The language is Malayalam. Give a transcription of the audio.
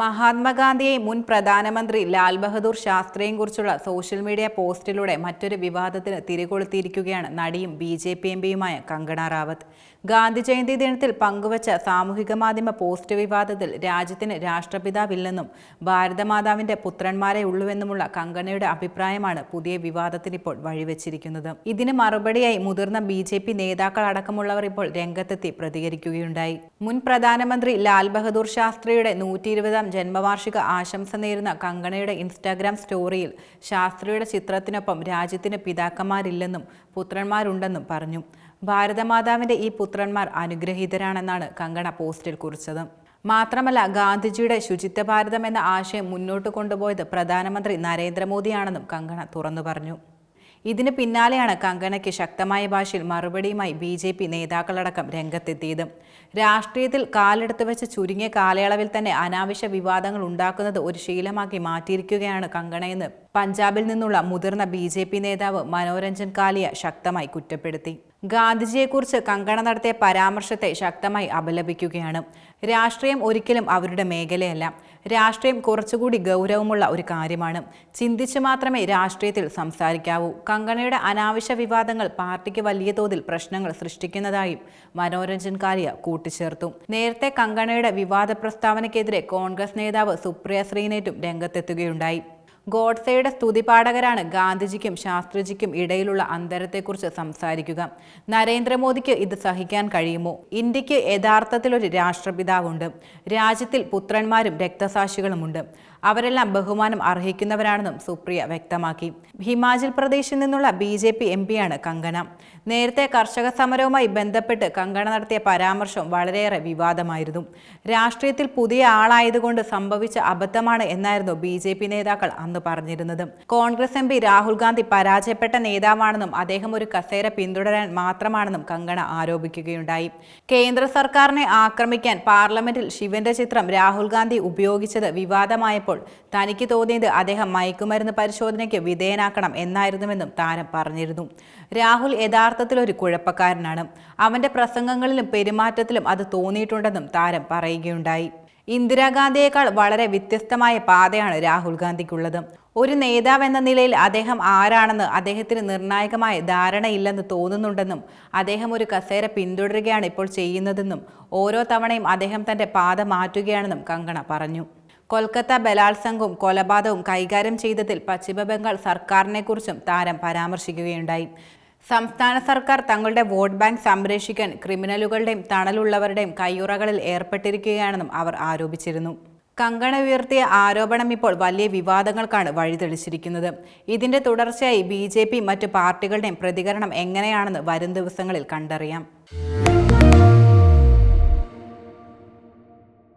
മഹാത്മാഗാന്ധിയെ മുൻ പ്രധാനമന്ത്രി ലാൽ ബഹദൂർ ശാസ്ത്രിയെയും കുറിച്ചുള്ള സോഷ്യൽ മീഡിയ പോസ്റ്റിലൂടെ മറ്റൊരു വിവാദത്തിന് തിരികൊളുത്തിയിരിക്കുകയാണ് നടിയും ബി ജെ പി എം പിയുമായ കങ്കണ റാവത്ത്. ഗാന്ധി ജയന്തി ദിനത്തിൽ പങ്കുവച്ച സാമൂഹിക മാധ്യമ പോസ്റ്റ് വിവാദത്തിൽ രാജ്യത്തിന് രാഷ്ട്രപിതാവില്ലെന്നും ഭാരതമാതാവിന്റെ പുത്രന്മാരെ ഉള്ളുവെന്നുമുള്ള കങ്കണയുടെ അഭിപ്രായമാണ് പുതിയ വിവാദത്തിന് ഇപ്പോൾ വഴിവെച്ചിരിക്കുന്നത്. ഇതിന് മറുപടിയായി മുതിർന്ന ബി ജെ പി നേതാക്കൾ അടക്കമുള്ളവർ ഇപ്പോൾ രംഗത്തെത്തി പ്രതികരിക്കുകയുണ്ടായി. മുൻ പ്രധാനമന്ത്രി ലാൽ ബഹദൂർ ശാസ്ത്രിയുടെ നൂറ്റി ഇരുപതാം ജന്മവാർഷിക ആശംസ നേരുന്ന കങ്കണയുടെ ഇൻസ്റ്റാഗ്രാം സ്റ്റോറിയിൽ ശാസ്ത്രിയുടെ ചിത്രത്തിനൊപ്പം രാജ്യത്തിന് പിതാക്കന്മാരില്ലെന്നും പുത്രന്മാരുണ്ടെന്നും പറഞ്ഞു. ഭാരതമാതാവിന്റെ ഈ പുത്രന്മാർ അനുഗ്രഹീതരാണെന്നാണ് കങ്കണ പോസ്റ്റിൽ കുറിച്ചത്. മാത്രമല്ല ഗാന്ധിജിയുടെ ശുചിത്വ ഭാരതം എന്ന ആശയം മുന്നോട്ട് കൊണ്ടുപോയത് പ്രധാനമന്ത്രി നരേന്ദ്രമോദിയാണെന്നും കങ്കണ തുറന്നു പറഞ്ഞു. ഇതിന് പിന്നാലെയാണ് കങ്കണയ്ക്ക് ശക്തമായ ഭാഷയിൽ മറുപടിയുമായി ബി ജെ പി നേതാക്കളടക്കം രംഗത്തെത്തിയത്. രാഷ്ട്രീയത്തിൽ കാലെടുത്ത് വെച്ച് ചുരുങ്ങിയ കാലയളവിൽ തന്നെ അനാവശ്യ വിവാദങ്ങൾ ഉണ്ടാക്കുന്നത് ഒരു ശീലമാക്കി മാറ്റിയിരിക്കുകയാണ് കങ്കണയെന്ന് പഞ്ചാബിൽ നിന്നുള്ള മുതിർന്ന ബി നേതാവ് മനോരഞ്ജൻ കാലിയ ശക്തമായി കുറ്റപ്പെടുത്തി. ഗാന്ധിജിയെക്കുറിച്ച് കങ്കണ നടത്തിയ പരാമർശത്തെ ശക്തമായി അപലപിക്കുകയാണ്. രാഷ്ട്രീയം ഒരിക്കലും അവരുടെ മേഖലയല്ല. രാഷ്ട്രീയം കുറച്ചുകൂടി ഗൗരവമുള്ള ഒരു കാര്യമാണ്. ചിന്തിച്ചു മാത്രമേ രാഷ്ട്രീയത്തിൽ സംസാരിക്കാവൂ. കങ്കണയുടെ അനാവശ്യ വിവാദങ്ങൾ പാർട്ടിക്ക് വലിയ തോതിൽ പ്രശ്നങ്ങൾ സൃഷ്ടിക്കുന്നതായും മനോരഞ്ജൻ കാലിയ കൂട്ടിച്ചേർത്തു. നേരത്തെ കങ്കണയുടെ വിവാദ പ്രസ്താവനയ്ക്കെതിരെ കോൺഗ്രസ് നേതാവ് സുപ്രിയ ശ്രീനേറ്റും രംഗത്തെത്തുകയുണ്ടായി. ഗോഡ്സെയുടെ സ്തുതിപാഠകരാണ് ഗാന്ധിജിക്കും ശാസ്ത്രിജിക്കും ഇടയിലുള്ള അന്തരത്തെക്കുറിച്ച് സംസാരിക്കുക. നരേന്ദ്രമോദിക്ക് ഇത് സഹിക്കാൻ കഴിയുമോ? ഇന്ത്യയ്ക്ക് യഥാർത്ഥത്തിലൊരു രാഷ്ട്രപിതാവുണ്ട്. രാജ്യത്തിൽ പുത്രന്മാരും രക്തസാക്ഷികളുമുണ്ട്. അവരെല്ലാം ബഹുമാനം അർഹിക്കുന്നവരാണെന്നും സുപ്രിയ വ്യക്തമാക്കി. ഹിമാചൽ പ്രദേശിൽ നിന്നുള്ള ബി ജെ പി എം പിയാണ് കങ്കണ. നേരത്തെ കർഷക സമരവുമായി ബന്ധപ്പെട്ട് കങ്കണ നടത്തിയ പരാമർശം വളരെയേറെ വിവാദമായിരുന്നു. രാഷ്ട്രീയത്തിൽ പുതിയ ആളായതുകൊണ്ട് സംഭവിച്ച അബദ്ധമാണ് എന്നായിരുന്നു ബി ജെ പി നേതാക്കൾ അന്ന് പറഞ്ഞിരുന്നത്. കോൺഗ്രസ് എം പി രാഹുൽ ഗാന്ധി പരാജയപ്പെട്ട നേതാവാണെന്നും അദ്ദേഹം ഒരു കസേര പിന്തുടരാൻ മാത്രമാണെന്നും കങ്കണ ആരോപിക്കുകയുണ്ടായി. കേന്ദ്ര സർക്കാരിനെ ആക്രമിക്കാൻ പാർലമെന്റിൽ ശിവന്റെ ചിത്രം രാഹുൽ ഗാന്ധി ഉപയോഗിച്ചത് വിവാദമായപ്പോൾ തനിക്ക് തോന്നിയത് അദ്ദേഹം മയക്കുമരുന്ന് പരിശോധനയ്ക്ക് വിധേയനാക്കണം എന്നായിരുന്നുവെന്നും താരം പറഞ്ഞിരുന്നു. രാഹുൽ യഥാർത്ഥത്തിൽ ഒരു കുഴപ്പക്കാരനാണ്. അവന്റെ പ്രസംഗങ്ങളിലും പെരുമാറ്റത്തിലും അത് തോന്നിയിട്ടുണ്ടെന്നും താരം പറയുകയുണ്ടായി. ഇന്ദിരാഗാന്ധിയേക്കാൾ വളരെ വ്യത്യസ്തമായ പാതയാണ് രാഹുൽ ഗാന്ധിക്കുള്ളത്. ഒരു നേതാവ് എന്ന നിലയിൽ അദ്ദേഹം ആരാണെന്ന് അദ്ദേഹത്തിന് നിർണായകമായ ധാരണയില്ലെന്ന് തോന്നുന്നുണ്ടെന്നും അദ്ദേഹം ഒരു കസേര പിന്തുടരുകയാണ് ഇപ്പോൾ ചെയ്യുന്നതെന്നും ഓരോ തവണയും അദ്ദേഹം തന്റെ പാത മാറ്റുകയാണെന്നും കങ്കണ പറഞ്ഞു. കൊൽക്കത്ത ബലാത്സംഗവും കൊലപാതകവും കൈകാര്യം ചെയ്തതിൽ പശ്ചിമബംഗാൾ സർക്കാരിനെക്കുറിച്ചും താരം പരാമർശിക്കുകയുണ്ടായി. സംസ്ഥാന സർക്കാർ തങ്ങളുടെ വോട്ട് ബാങ്ക് സംരക്ഷിക്കാൻ ക്രിമിനലുകളുടെയും തണലുള്ളവരുടെയും കയ്യുറകളിൽ ഏർപ്പെട്ടിരിക്കുകയാണെന്നും അവർ ആരോപിച്ചിരുന്നു. കങ്കണ ഉയർത്തിയ ആരോപണം ഇപ്പോൾ വലിയ വിവാദങ്ങൾക്കാണ് വഴിതെളിച്ചിരിക്കുന്നത്. ഇതിന്റെ തുടർച്ചയായി ബി ജെ പി മറ്റ് പാർട്ടികളുടെയും പ്രതികരണം എങ്ങനെയാണെന്ന് വരും ദിവസങ്ങളിൽ കണ്ടറിയാം.